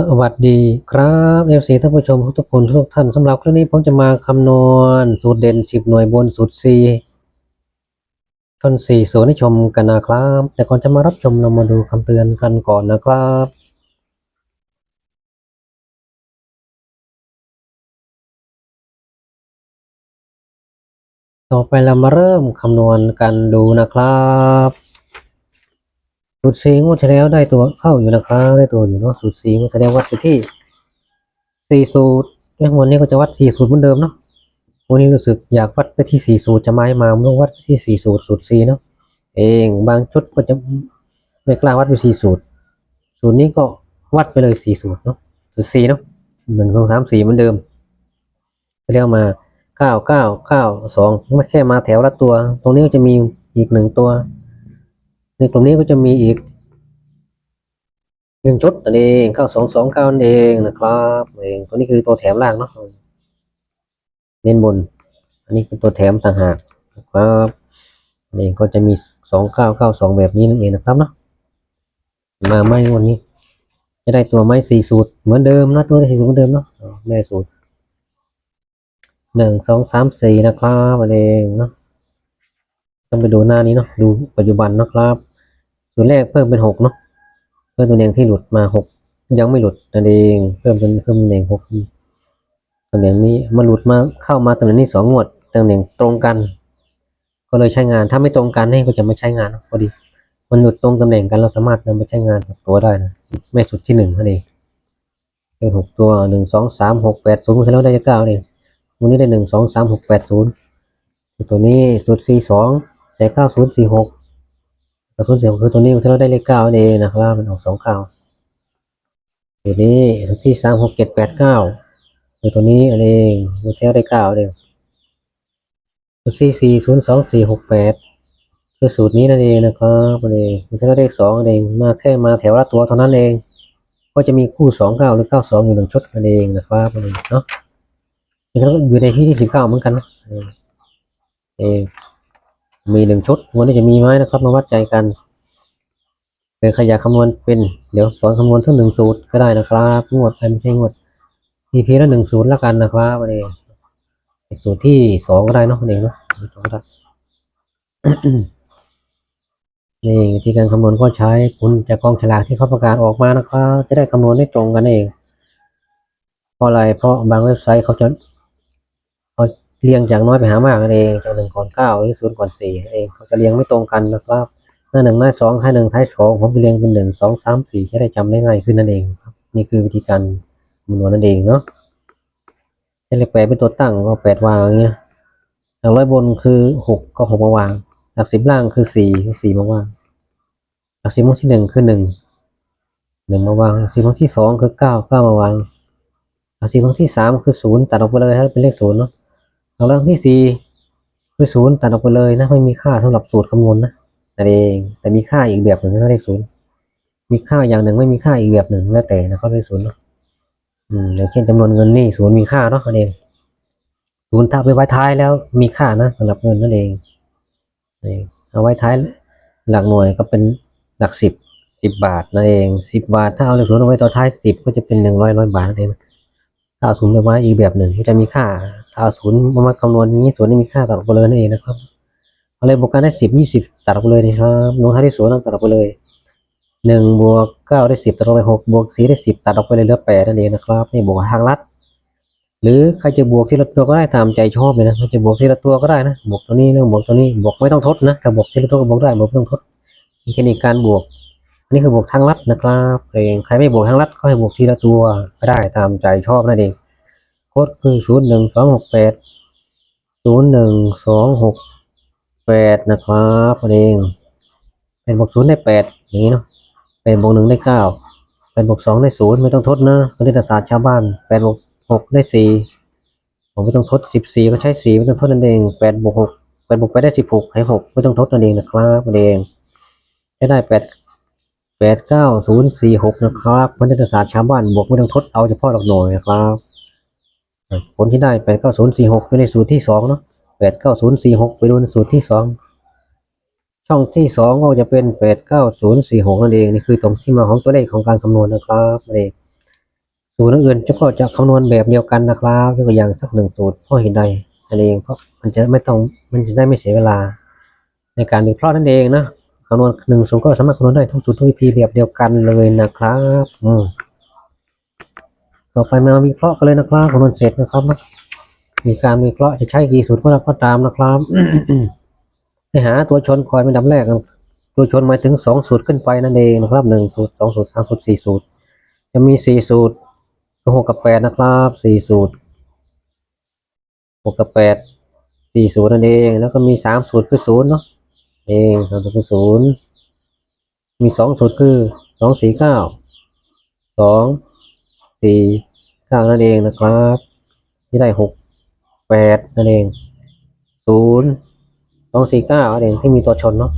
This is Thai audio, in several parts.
สวัสดีครับเอฟซีท่านผู้ชมทุกคนทุกท่านสำหรับคลิปนี้ผมจะมาคำนวณสูตรเด่น 10 หน่วยบนสูตร C ชน4ศูนย์ให้ชมกันนะครับ แต่ก่อนจะมารับชมเรามาดูคำเตือนกันก่อนนะครับ ต่อไปเรามาเริ่มคำนวณกันดูนะครับ สูตร C งวดที่แล้วได้ตัวเข้าอยู่นะครับได้ตัวอยู่เนาะสูตร C งวดที่แล้ววัดไปที่4สูตรในวันนี้ก็จะวัด4สูตรเหมือนเดิมเนาะวันนี้รู้สึกอยากวัดไปที่4สูตรจะไม่มาเมื่อวัดไปที่สูตรสูตร C เนาะเองบางชุดก็จะไม่กล้าวัดไป4สูตร สูตรนี้ก็วัดไปเลย4สูตรเนาะสูตร C เนาะหนึ่งสองสามสี่เหมือนเดิมเรียกมาเก้าเก้าเก้าสองไม่แค่มาแถวละตัว ตรงนี้ก็จะมีอีกหนึ่งตัว ในกลุ่มนี้ก็จะมีอีกหนึ่งชุดนั่นเองเก้าสองสองเก้านั่นเองนะครับเองตัวนี้คือตัวแถมล่างเนาะเน้นบน อันนี้เป็นตัวแถมต่างหากนะครับอันนี้ก็จะมีสองเก้าเก้าสองแบบนี้นั่นเองนะครับเนาะมาไม่วันนี้จะได้ตัวไม้สี่สูตรเหมือนเดิมนะตัวสี่สูตรเหมือนเดิมเนาะอ๋อได้สูตรหนึ่งสองสามสี่นะครับอันเองเนาะ ต้องไปดูหน้านี้เนาะดูปัจจุบันนะครับตัวแรกเพิ่มเป็นหกเนาะเพิ่มตัวแดงที่หลุดมาหกยังไม่หลุดนั่นเองเพิ่มเป็นเพิ่มตำแหน่งหกตำแหน่งนี้มันหลุดมาเข้ามาตำแหน่งนี้สองงวดตำแหน่งตรงกัน ก็เลยใช้งานถ้าไม่ตรงกันนี่ก็จะไม่ใช้งานพอดี มันหลุดตรงตำแหน่งกันเราสามารถนำไปใช้งานหกตัวได้นะไม่สุดที่หนึ่งนั่นเองเป็นหกตัวหนึ่งสองสามหกแปดศูนย์แล้วได้จะเก้าเองวันนี้ได้หนึ่งสองสามหกแปดศูนย์ตัวนี้สุดสี่สอง แต่เก้าศูนย์สี่หกเก้าศูนย์สี่หกคือตัวนี้ที่เราได้เลขเก้าเองนะครับ มันออกสองเก้าตัวนี้ตัวที่สามหกเจ็ดแปดเก้าคือตัวนี้อันเองตัวที่เราได้เก้าเองตัวที่สี่ศูนย์สองสี่หกแปดคือสูตรนี้นั่นเองนะครับอันเองตัวที่เราได้สองเองมาแค่มาแถวละตัวเท่านั้นเอง ก็จะมีคู่สองเก้าหรือเก้าสองอยู่หนึ่งชุดนั่นเองนะครับอันเองเนาะอยู่ในที่ที่สิบเก้าเหมือนกันนะเอง มีหนึ่งชุดวันนี้จะมีไหมนะครับ มาวัดใจกันเดี๋ยวใครอยากคำนวณเป็น เดี๋ยวสอนคำนวณทั้งหนึ่งสูตรก็ได้นะครับงวดไปไม่ใช่งวด EP ละหนึ่งสูตรแล้วกันนะครับวันนี้สูตรที่สองก็ได้เนาะวันนี้เนาะสูตรสองก็ได้นี่วิธีการคำนวณก็ใช้ผลจากกองฉลากที่เขาประกาศออกมานะครับ จะได้คำนวณได้ตรงกันเองเพราะอะไรเพราะบางเว็บไซต์เขาจะ เขาเรียงจากน้อยไปหามากนั่นเองจากหนึ่งก่อนเก้าหรือศูนย์ก่อนสี่นั่นเองเขาจะเรียงไม่ตรงกันนะครับหน้าหนึ่งหน้าสองท้ายหนึ่งท้ายสองผมจะเรียงเป็นหนึ่งสองสามสี่จะได้จำได้ง่ายขึ้นนั่นเองครับนี่คือวิธีการคำนวณนั่นเองเนาะให้เลขแปดเป็นตัวตั้งก็แปดวางอย่างเงี้ยหลักร้อยบนคือหกก็หกมาวาง หลักสิบล่างคือสี่สี่มาวาง หลักสิบมงที่หนึ่งคือหนึ่งหนึ่งมาวางหลักสิบมงที่สองคือเก้าเก้ามาวางหลักสิบมงที่สามคือศูนย์ตัดออกไปเลยให้เป็นเลขศูนย์เนาะ หลักเรื่องที่สี่คือศูนย์ตัดออกไปเลยนะไม่มีค่าสำหรับสูตรคำนวณนะนั่นเองแต่มีค่าอีกแบบหนึ่งนะเลขศูนย์มีค่าอย่างหนึ่งไม่มีค่าอีกแบบหนึ่งแล้วแต่นะครับเลขศูนย์เนาะอืมอย่างเช่นจำนวนเงินนี่ศูนย์มีค่าเนาะนั่นเองศูนย์ถ้าไปไว้ท้ายแล้วมีค่านะสำหรับเงินนั่นเองนี่เอาไว้ท้ายหลักหน่วยก็เป็นหลักสิบสิบบาทนั่นเองสิบบาท ถ้าเอาเลขศูนย์เอาไว้ต่อท้ายสิบก็จะเป็นหนึ่งร้อยร้อยบาทนั่นเองถ้าเอาศูนย์ไปไว้อีกแบบหนึ่งก็จะมีค่า เอาศูนย์มามาคำนวณนี้ศูนย์นี่มีค่าตัดออกไปเลยนั่นเองนะครับอะไรบวกกันได้สิบยี่สิบตัดออกไปเลยนะครับลงท้ายที่ศูนย์ตัดออกไปเลยหนึ่งบวกเก้าได้สิบตัดออกไปหกบวกสี่ได้สิบตัดออกไปเลยเหลือแปดนั่นเองนะครับนี่บวกทางลัด หรือใครจะบวกทีละตัวก็ได้ตามใจชอบเลยนะใครจะบวกทีละตัวก็ได้นะบวกตัวนี้แล้วบวกตัวนี้บวกไม่ต้องทดนะถ้าบวกทีละตัวก็บวกได้บวกไม่ต้องทดมีเทคนิคการบวกอันนี้คือบวกทางลัดนะครับเองใครไม่บวกทางลัดก็ให้บวกทีละตัวก็ได้ตามใจชอบนั่นเอง ค้ดคือศูนย์หนึ่งสองหกแปดศูนย์หนึ่งสองหกแปดนะครับนั่นเองเป็นบวกศูนย์ได้แปดอย่างนี้เนาะเป็นบวกหนึ่งได้เก้าเป็นบวกสองได้ศูนย์ไม่ต้องทดนะคณิตศาสตร์ชาวบ้านแปดบวกหกได้สี่ผมไม่ต้องทดสิบสี่ก็ใช้สี่ไม่ต้องทดนั่นเองแปดบวกหกแปดบวกแปดได้สิบหกให้หกไม่ต้องทดนั่นเองนะครับนั่นเองได้ได้แปดแปดเก้าศูนย์สี่หกนะครับคณิตศาสตร์ชาวบ้านบวกไม่ต้องทดเอาเฉพาะหลักหน่วยนะครับ ผลที่ได้แปดเก้าศูนย์สี่หกไปในสูตรที่สองเนาะแปดเก้าศูนย์สี่หกไปดูในสูตรที่สองช่องที่สองก็จะเป็นแปดเก้าศูนย์สี่หกนั่นเองนี่คือตรงที่มาของตัวเลขของการคำนวณนะครับนั่นเองสูตรอื่นจะก็จะคำนวณแบบเดียวกันนะครับยกตัวอย่างสักหนึ่งสูตรเพราะเหตุใดนั่นเองเพราะมันจะไม่ต้องมันจะได้ไม่เสียเวลา ในการวิเคราะห์นั่นเองนะคำนวณหนึ่งสูตรก็สามารถคำนวณได้ทุกสูตรทุกวิธีแบบเดียวกันเลยนะครับอืม ต่อไปมาวิเคราะห์กันเลยนะครับคำนวณเสร็จนะครับนะมีการวิเคราะห์จะใช้กี่สูตรก็แล้วก็ตามนะครับให้หาตัวชนคอยเป็นลำแรกตัวชนหมายถึงสองสูตรขึ้นไปนั่นเองนะครับหนึ่งสูตรสองสูตรสามสูตรสี่สูตร จะมีสี่สูตรหกกับแปดนะครับสี่สูตรหกกับแปดสี่สูตรนั่นเองแล้วก็มีสามสูตรคือศูนย์เนาะเองสามสูตรคือศูนย์มีสองสูตรคือสองสี่เก้าสองสี่ เก้านั่นเองนะครับที่ได้หกแปดนั่นเองศูนย์สองสี่เก้านั่นเองที่มีตัวชนเนาะ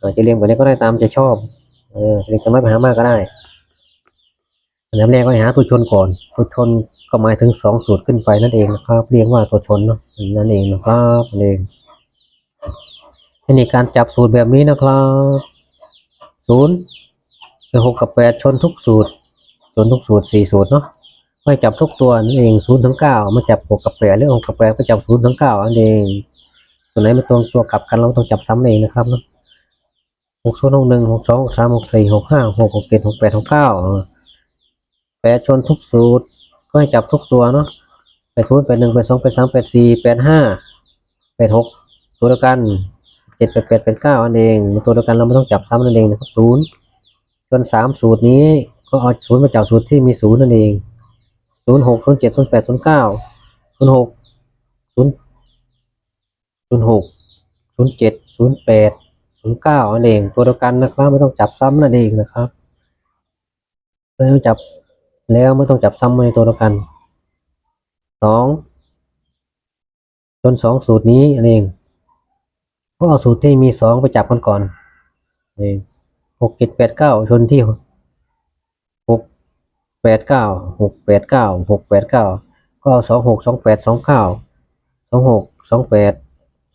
อาจจะเรียงแบบนี้ก็ได้ตามใจชอบเออเรียงจะไม่ไปหามากก็ได้อันดับแรกก็หาตัวชนก่อนตัวชนก็หมายถึงสองสูตรขึ้นไปนั่นเองนะครับ เรียกว่าตัวชนเนาะนั่นเองนะครับนั่นเองเทคนิคการจับสูตรแบบนี้นะครับศูนย์หกกับแปดชนทุกสูตรชนทุกสูตรสี่สูตรเนาะ ไม่จับทุกตัวนั่นเองศูนย์ถึงเก้ามาจับหกกับแปดหรือหกกับแปดก็จับศูนย์ถึงเก้านั่นเองตัวไหนเป็นตัวตัวกลับกันเราต้องจับซ้ำเองนะครับหกศูนย์หกหนึ่งหกสองหกสามหกสี่หกห้าหกหกเจ็ดหกแปดหกเก้าแปดชนทุกสูตรก็ให้จับทุกตัวเนาะแปดศูนย์แปดหนึ่งแปดสองแปดสามแปดสี่แปดห้าแปดหกตัวเดียวกันเจ็ดแปดแปดแปดเก้าอันเองตัวเดียวกันเราไม่ต้องจับซ้ำนั่นเองนะครับศูนย์จนสามสูตรนี้ก็เอาศูนย์มาจากสูตรที่มีศูนย์นั่นเอง ศูนย์หกศูนย์เจ็ดศูนย์แปดศูนย์เก้าศูนย์หกศูนย์ศูนย์หกศูนย์เจ็ดศูนย์แปดศูนย์เก้าอันเองตัวเดียวกันนะครับ ไม่ต้องจับซ้ำนั่นเองนะครับไม่ต้องจับแล้วไม่ต้องจับซ้ำในตัวเดียวกันสองจนสองสูตรนี้นั่นเองก็เอาสูตรที่มีสองไปจับกันก่อนเองหกเจ็ดแปดเก้าชนที่ แปดเก้าหกแปดเก้าหกแปดเก้าก็เอาสองหกสองแปดสองเก้าสองหกสองแปด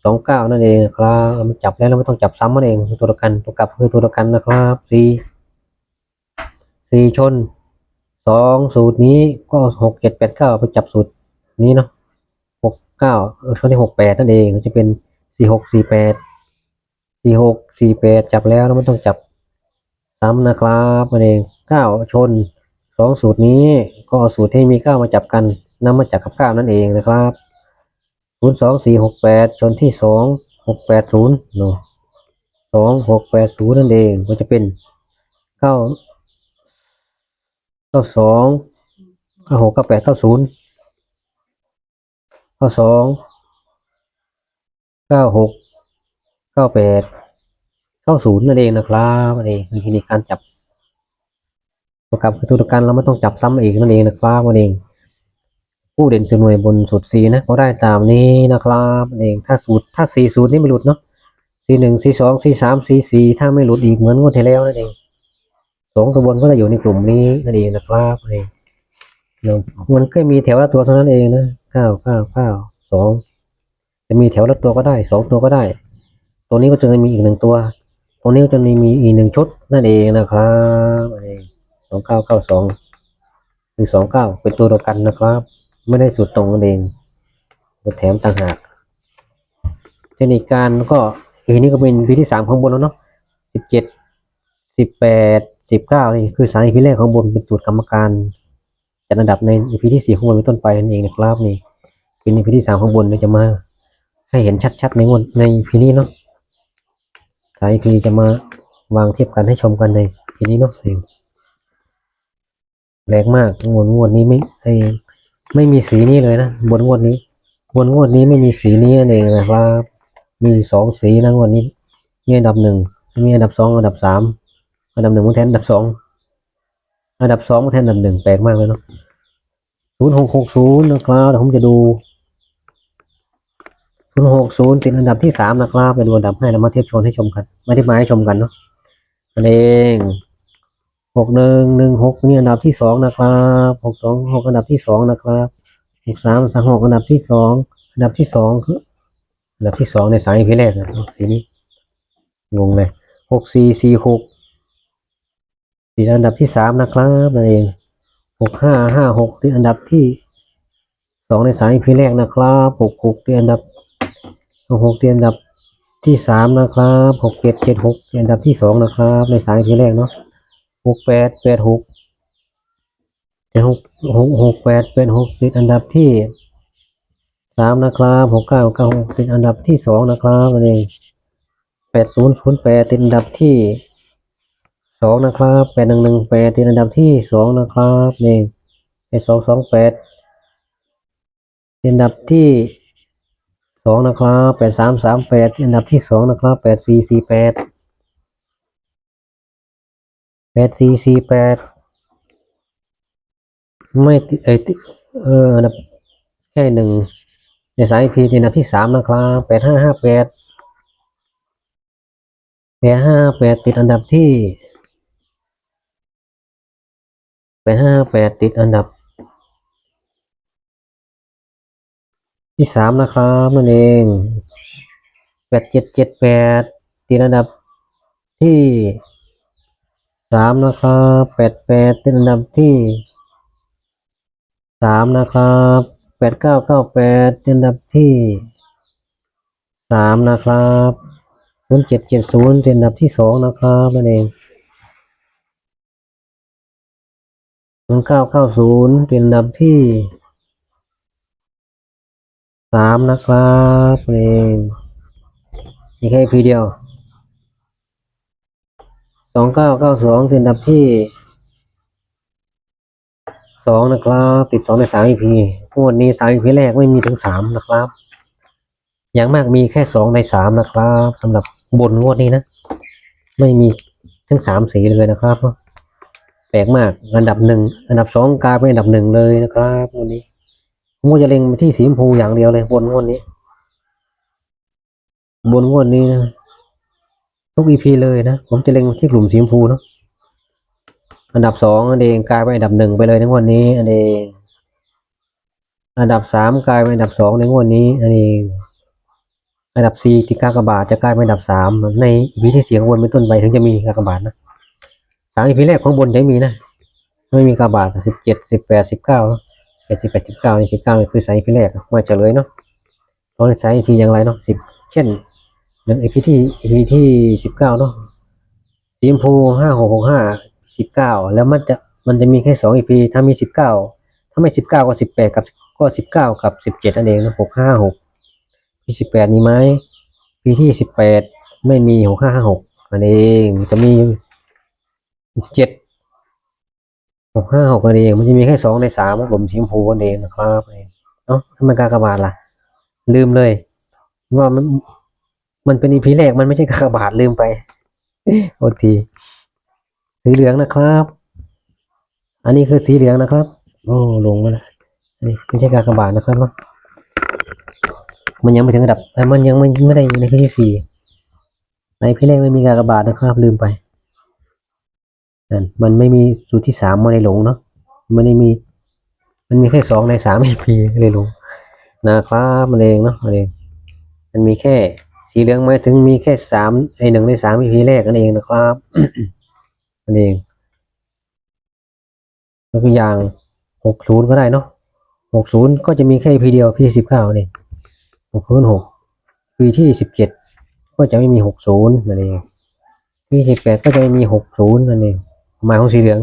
สองเก้านั่นเองครับเรามาจับแล้วเราไม่ต้องจับซ้ำนั่นเองตัวเดียวกันตัวกลับคือตัวเดียวกันนะครับสี่สี่ชนสองสูตรนี้ก็หกเจ็ดแปดเก้าไปจับสูตรนี้เนาะหกเก้าเออช่วงที่หกแปดนั่นเองจะเป็นสี่หกสี่แปดสี่หกสี่แปดจับแล้วแล้วไม่ต้องจับซ้ำนะครับนั่นเองเก้าชน สองสูตรนี้ก็เอาสูตรที่มีเก้ามาจับกันนำมาจับกับเก้านั่นเองนะครับศูนย์สองสี่หกแปดชนที่สองหกแปดศูนย์เนาะสองหกแปดศูนย์นั่นเองก็จะเป็นเก้าเก้าสองเก้าหกเก้าแปดเก้าศูนย์เก้าสองเก้าหกเก้าแปดเก้าศูนย์นั่นเองนะครับนั่นเองคือเทคนิคการจับ ตัวกลับคือตัวกันเราไม่ต้องจับซ้ำอีกนั่นเองนะครับนั่นเอง ผู้เด่นสิบหน่วยบนสูตรสีนะก็ได้ตามนี้นะครับนั่นเองถ้าสูตรถ้าสี่สูตรนี้ไม่หลุดเนาะสี่หนึ่งสี่สองสี่สามสี่สี่ถ้าไม่หลุดอีกเหมือนงวดที่แล้วนั่นเองสองตัวบนก็จะอยู่ในกลุ่มนี้นั่นเองนะครับเองเนาะมันก็มีแถวละตัวเท่านั้นเองนะเก้าเก้าเก้าสองจะมีแถวละตัวก็ได้สองตัวก็ได้ ตัวนี้ก็จะมีอีกหนึ่งตัวตรงนี้ก็จะมีอีกหนึ่งชุดนั่นเองนะครับนั่นเองสองเก้าเก้าสองหรือสองเก้าเป็นตัวเดียวกันนะครับ ไม่ได้สุดตรงนั่นเองแถมต่างหากเทคนิคการก็อีนี้ก็เป็นวิธีสามข้างบนแล้วเนาะสิบเจ็ดสิบแปดสิบเก้านี่คือสายอีพีแรกข้างบนเป็นสูตรกรรมการจัดอันดับในอีพีที่สี่ข้างบนเป็นต้นไปนั่นเองนะครับนี่เป็นอีพีที่สามข้างบนเนี่ยจะมา ให้เห็นชัดๆในงวดในพีนี้เนาะสายอีพีจะมาวางเทียบกันให้ชมกันในพีนี้เนาะ แรงมากงวดงวดนี้ไม่ไอไม่มีสีนี้เลยนะบนงวดนี้ บนงวดนี้ไม่มีสีนี้นั่นเองนะครับ มีสองสีนะงวดนี้ มีอันดับหนึ่งมีอันดับสองอันดับสามอันดับหนึ่งมาแทนอันดับสองอันดับสองมาแทนอันดับหนึ่งแปลกมากเลยเนาะศูนย์หกหกศูนย์นะครับเดี๋ยวผมจะดูศูนย์หกศูนย์ติดอันดับที่สามนะครับไปดูอันดับให้แล้วมาเทียบชนให้ชมกันมาเทียบมาให้ชมกันเนาะอันเอง หกหนึ่งหนึ่งหกนี่อันดับที่สองนะครับหกสองหกอันดับที่สองนะครับหกสามสามหกอันดับที่สองอันดับที่สองคืออันดับที่สองในสายพีแรกนะทีนี้งงเลยหกสี่สี่หกติดอันดับที่สามนะครับนั่นเองหกห้าห้าหกติดอันดับที่สองในสายพีแรกนะครับหกหกติดอันดับหกหกติดอันดับที่สามนะครับหกเจ็ดเจ็ดหกติดอันดับที่สองนะครับ ในสายพีแรกเนาะ หกแปดแปดหกเจ็ดหกหกหกแปดแปดหกติดอันดับที่สามนะครับหกเก้าเก้าหกติดอันดับที่สองนะครับนั่แปดศูนย์ศูนย์แปดติดอันดับที่สองนะครับแปดหนึ่งหนึ่งแปดติดอันดับที่สองนะครับนี่แปดสองสองแปดติดอันดับที่สองนะครับแปดสามสามแปดติดอันดับที่สองนะครับแปดสี่สี่แปด แปดสี่สี่แปดไม่ติดเอยติดเอออันดับแค่หนึ่งในสายพีติดอันดับที่สามนะครับแปดห้าห้าแปดแปดห้าแปดติดอันดับที่แปดห้าแปดติดอันดับ ที่สามนะครับนั่นเองแปดเจ็ดเจ็ดแปดติดอันดับที่ สามนะครับแปดแปดติดอันดับที่สามนะครับแปดเก้าเก้าแปดติดอันดับที่สามนะครับศูนย์เจ็ดเจ็ดศูนย์ติดอันดับที่สองนะครับนั่นเองศูนย์เก้าเก้าศูนย์เป็นอันดับที่สามนะครับเองมีแค่พีเดียว สองเก้าเก้าสองเป็นดับที่สองนะครับ ติดสองในสามอีพีงวดนี้สามอีพีแรกไม่มีถึงสามนะครับ อย่างมากมีแค่สองในสามนะครับสำหรับบนงวดนี้นะ ไม่มีถึงสามสีเลยนะครับแปลกมากอันดับหนึ่งอันดับสองกลายเป็นอันดับหนึ่งเลยนะครับวันนี้ผมก็จะเล็งไปที่สีชมพูอย่างเดียวเลยบนงวดนี้ บนงวดนี้นะ ทุกอีพีเลยนะ ผมจะเล็งที่กลุ่มสีชมพูเนาะอันดับสองอันเองกลายเป็นอันดับหนึ่งไปเลยในวดนี้อันเองอันดับสามกลายเป็นอันดับสองในวดนี้อันเองอันดับสี่ที่กากบาทจะกลายเป็นอันดับสามในอีพีที่เสียงวนเป็นต้นไปถึงจะมีกากบาทนะสามอีพีแรกของบนจะไม่มีนะไม่มีกาบาทสิบเจ็ดสิบแปดสิบเก้าเจ็ดสิบแปดสิบเก้านี่สิบเก้ามีคือสายอีพีแรกมาเฉลยเนาะตอนสายอีพีอย่างไรเนาะสิบเช่น หนึ่งอีพีที่อีพีที่สิบเก้าเนาะสีชมพูห้าหกหกห้าสิบเก้าแล้วมันจะมันจะมีแค่สองอีพีถ้ามีสิบเก้าถ้าไม่สิบเก้าก็สิบแปดกับก็สิบเก้ากับสิบเจ็ดนั่นเองนะหกห้าหกพีสิบแปดมีไหมพีที่สิบแปดไม่มีหกห้าห้าหกนั่นเองจะมีสิบเจ็ดหกห้าหกนั่นเองมันจะมีแค่สองในสามผมสีชมพูนั่นเองนะครับเนาะทำไมกากบาทล่ะ ลืมเลยว่ามัน มันเป็นอีพีแรกมันไม่ใช่กากบาทลืมไปโอทีสีเหลืองนะครับ อันนี้คือสีเหลืองนะครับ โอ้ลงมาแล้วอันนี้ไม่ใช่กากบาทนะครับเนาะมันยังไม่ถึงระดับมันยังไม่ไม่ได้อยู่ในพีที่สี่ในพีแรกไม่มีกากบาทนะครับลืมไปนั่นมันไม่มีสูตรที่สามมาในหลงเนาะมันไม่มี มันมีแค่สองในสาม EP เลยหลงนะครับมันเองเนาะมันเองมันมีแค่ สีเหลืองหมายถึงมีแค่สามไอหนึ่งในสาม EP แรกนั่นเองนะครับนั่นเองยกตัวอย่างหกศูนย์ก็ได้เนาะหกศูนย์ก็จะมีแค่ EP เดียว EP สิบเก้านี่หกศูนย์หก EP ที่สิบเจ็ดก็จะไม่มีหกศูนย์นั่นเอง EP สิบแปดก็จะไม่มีหกศูนย์นั่นเองหมายของสีเหลือง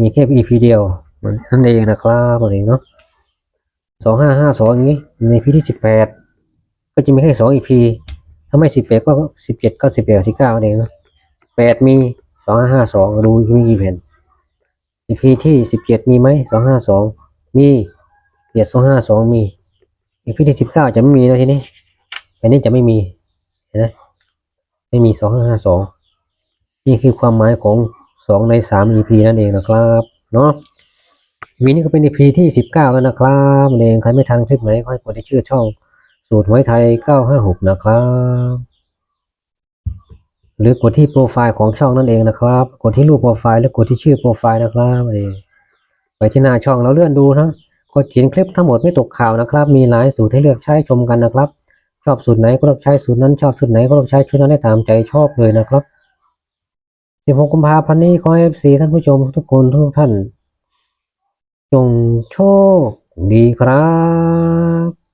มีแค่ EP เดียวมันนั่นเองนะครับอะไรเนาะสองห้าห้าสองอย่างนี้ใน EP ที่สิบแปดก็จะมีแค่สอง EP ถ้าไม่สิบแปดก็สิบเจ็ดก็สิบแปดสิบเก้าเองเนะแปดมีสองห้าสองดูมีกี่แผ่น EP ที่สิบเจ็ดมีไหมสองห้าสองมีเปียดสองห้าสองมี EP ที่สิบเก้าจะไม่มีแล้วทีนี้อันนี้จะไม่มีเห็นไหมไม่มีสองห้าห้าสองนี่คือความหมายของสองในสาม EP นั่นเองนะครับเนาะวีนี้ก็เป็น EP ที่สิบเก้าแล้วนะครับอันเองใครไม่ทันคลิปไหนก็ให้กดที่ชื่อช่อง สูตรหวยไทยเก้าห้าหกนะครับ หรือกดที่โปรไฟล์ของช่องนั่นเองนะครับ กดที่รูปโปรไฟล์แล้วกดที่ชื่อโปรไฟล์นะครับเไปที่หน้าช่องแล้วเลื่อนดูนะกดเขียนคลิปทั้งหมดไม่ตกข่าวนะครับ มีหลายสูตรให้เลือกใช้ชมกันนะครับ ชอบสูตรไหนก็เลือกใช้สูตรนั้นชอบสูตรไหนก็เลือกใช้ชุดนั้นได้ตามใจชอบเลยนะครับ 16 กุมภาพันธ์นี้ขอให้ FC ท่านผู้ชมทุกคนทุกท่าน จงโชคดีครับ